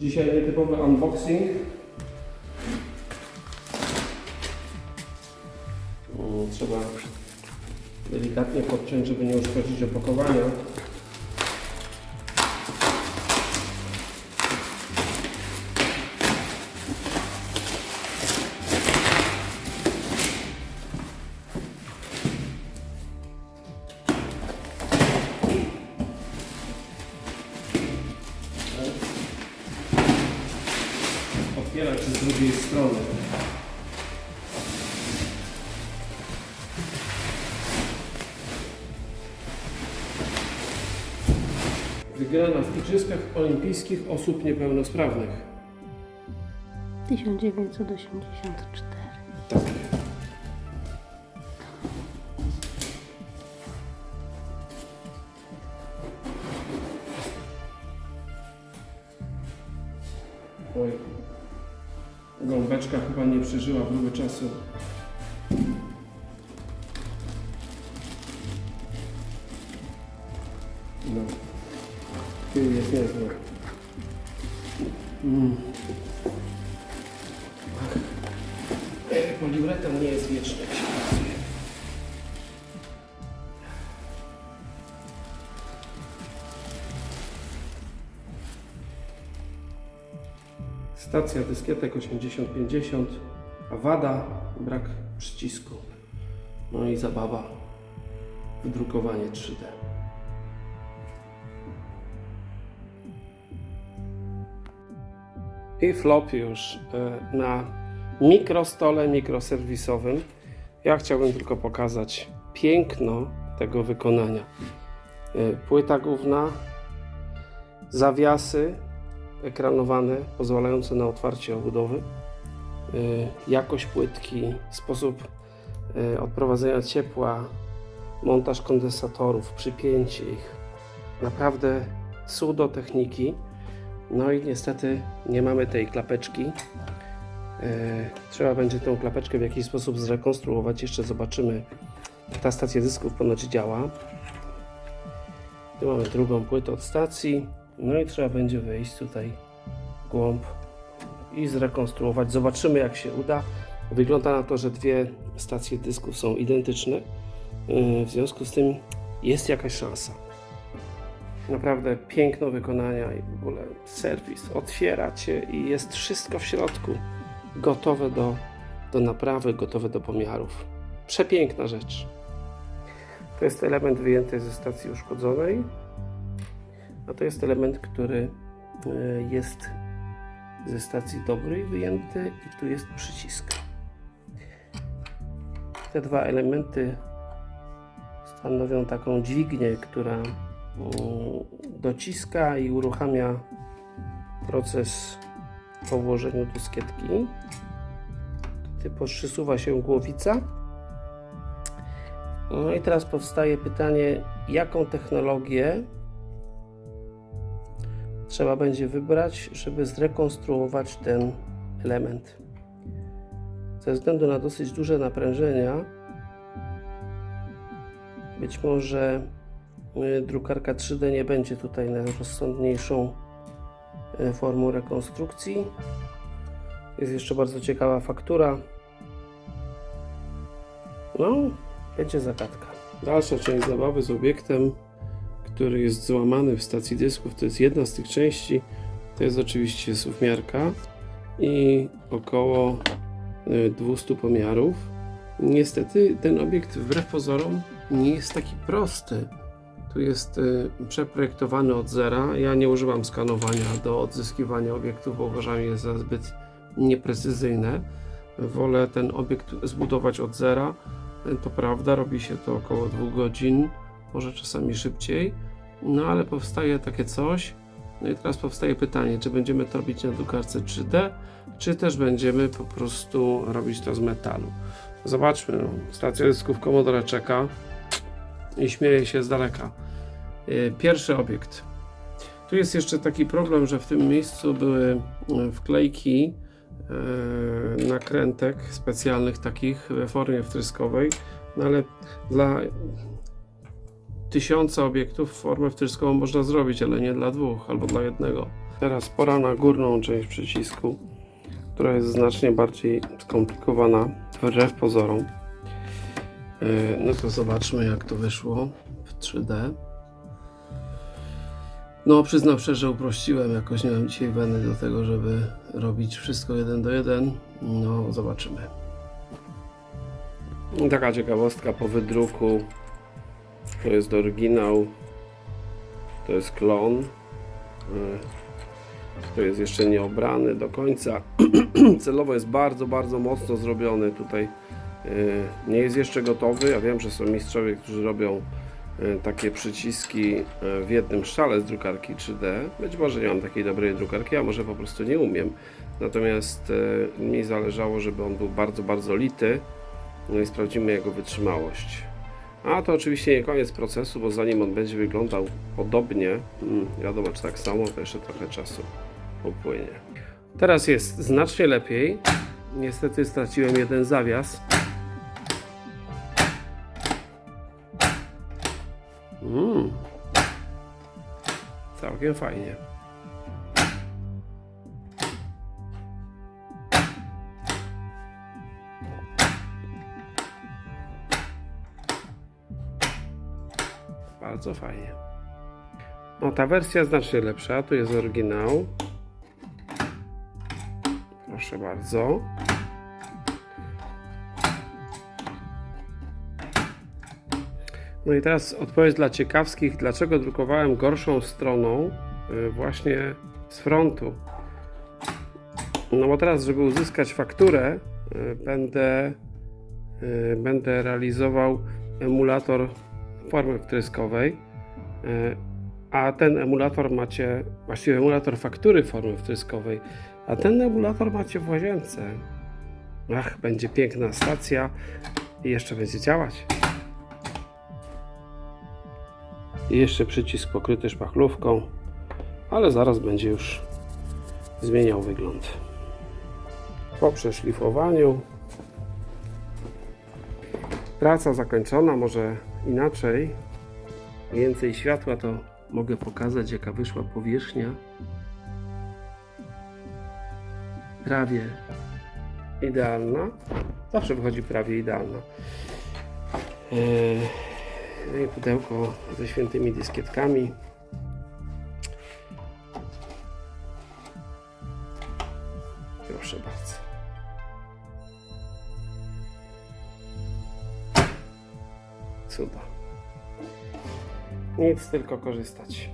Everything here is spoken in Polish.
Dzisiaj nietypowy unboxing. Trzeba delikatnie podciąć, żeby nie uszkodzić opakowania. Otwierać się z drugiej strony. Wygrana w Igrzyskach Olimpijskich osób niepełnosprawnych. 1984. Gąbeczka chyba nie przeżyła próby czasu. No. Tył jest niezły. Mm. Poliuretan nie jest wieczny. jak się okazuje. Stacja dyskietek 8050, a wada brak przycisku. No i zabawa wydrukowanie 3D. I flop już e, na mikrostole mikroserwisowym. Ja chciałbym tylko pokazać piękno tego wykonania. E, Płyta główna, zawiasy ekranowane pozwalające na otwarcie obudowy, e, jakość płytki, sposób e, odprowadzenia ciepła, montaż kondensatorów, przypięcie ich. Naprawdę cudo techniki. No i niestety nie mamy tej klapeczki. E, Trzeba będzie tą klapeczkę w jakiś sposób zrekonstruować. Jeszcze zobaczymy. Ta stacja dysków ponoć działa. Tu mamy drugą płytę od stacji. No i trzeba będzie wejść tutaj w głąb i zrekonstruować. Zobaczymy jak się uda. Wygląda na to, że dwie stacje dysków są identyczne. E, W związku z tym jest jakaś szansa. Naprawdę piękno wykonania i w ogóle serwis. Otwieracie i jest wszystko w środku. Gotowe do, do naprawy, gotowe do pomiarów. Przepiękna rzecz. To jest element wyjęty ze stacji uszkodzonej, a to jest element, który e, jest ze stacji dobrej wyjęty i tu jest przycisk. Te dwa elementy stanowią taką dźwignię, która mm, dociska i uruchamia proces po włożeniu dyskietki. Tutaj przesuwa się głowica. No i teraz powstaje pytanie, jaką technologię trzeba będzie wybrać, żeby zrekonstruować ten element. Ze względu na dosyć duże naprężenia, być może y, drukarka 3D nie będzie tutaj najrozsądniejszą y, formą rekonstrukcji. Jest jeszcze bardzo ciekawa faktura. No, będzie zagadka. Dalsza część zabawy z obiektem, który jest złamany w stacji dysków, to jest jedna z tych części. To jest oczywiście suwmiarka i około y, 200 pomiarów. Niestety ten obiekt wbrew pozorom nie jest taki prosty. Tu jest y, przeprojektowany od zera. Ja nie używam skanowania do odzyskiwania obiektów, bo uważam je za zbyt nieprecyzyjne. Wolę ten obiekt zbudować od zera. Y, To prawda, robi się to około 2 godzin, może czasami szybciej. No ale powstaje takie coś. No i teraz powstaje pytanie, czy będziemy to robić na drukarce 3D, czy też będziemy po prostu robić to z metalu. Zobaczmy, no, stacja dysków Commodore czeka i śmieje się z daleka. Yy, Pierwszy obiekt. Tu jest jeszcze taki problem, że w tym miejscu były yy, wklejki yy, nakrętek specjalnych takich we formie wtryskowej, no ale dla tysiąca obiektów formę wtryskową można zrobić, ale nie dla dwóch albo dla jednego. Teraz pora na górną część przycisku, która jest znacznie bardziej skomplikowana wbrew pozorom. Yy, No to zobaczmy jak to wyszło w 3D. No przyznam szczerze, uprościłem, jakoś nie mam dzisiaj weny do tego, żeby robić wszystko jeden do jeden. No zobaczymy. Taka ciekawostka po wydruku. To jest oryginał. To jest klon. Yy, To jest jeszcze nieobrany do końca. Celowo jest bardzo, bardzo mocno zrobiony tutaj. yy, Nie jest jeszcze gotowy. Ja wiem, że są mistrzowie, którzy robią yy, takie przyciski w jednym szale z drukarki 3D. Być może nie mam takiej dobrej drukarki, a może po prostu nie umiem. Natomiast mi zależało, żeby on był bardzo, bardzo lity. No i sprawdzimy jego wytrzymałość. A to oczywiście nie koniec procesu, bo zanim on będzie wyglądał podobnie, mm, wiadomo czy tak samo, to jeszcze trochę czasu upłynie. Teraz jest znacznie lepiej. Niestety straciłem jeden zawias. Mm. Całkiem fajnie. Bardzo fajnie. No ta wersja znacznie lepsza, tu jest oryginał. Proszę bardzo. No i teraz odpowiedź dla ciekawskich, dlaczego drukowałem gorszą stroną y, właśnie z frontu. No bo teraz, żeby uzyskać fakturę, y, będę, y, będę realizował emulator formy wtryskowej, y, a ten emulator macie, właściwie emulator faktury formy wtryskowej, a ten emulator macie w łazience. Ach, będzie piękna stacja i jeszcze będzie działać. I jeszcze przycisk pokryty szpachlówką, ale zaraz będzie już zmieniał wygląd. Po przeszlifowaniu praca zakończona, może inaczej. Więcej światła to mogę pokazać, jaka wyszła powierzchnia. Prawie idealna. Zawsze wychodzi prawie idealna. Eee, no i pudełko ze świętymi dyskietkami. Proszę bardzo. Cuda. Nic, tylko korzystać.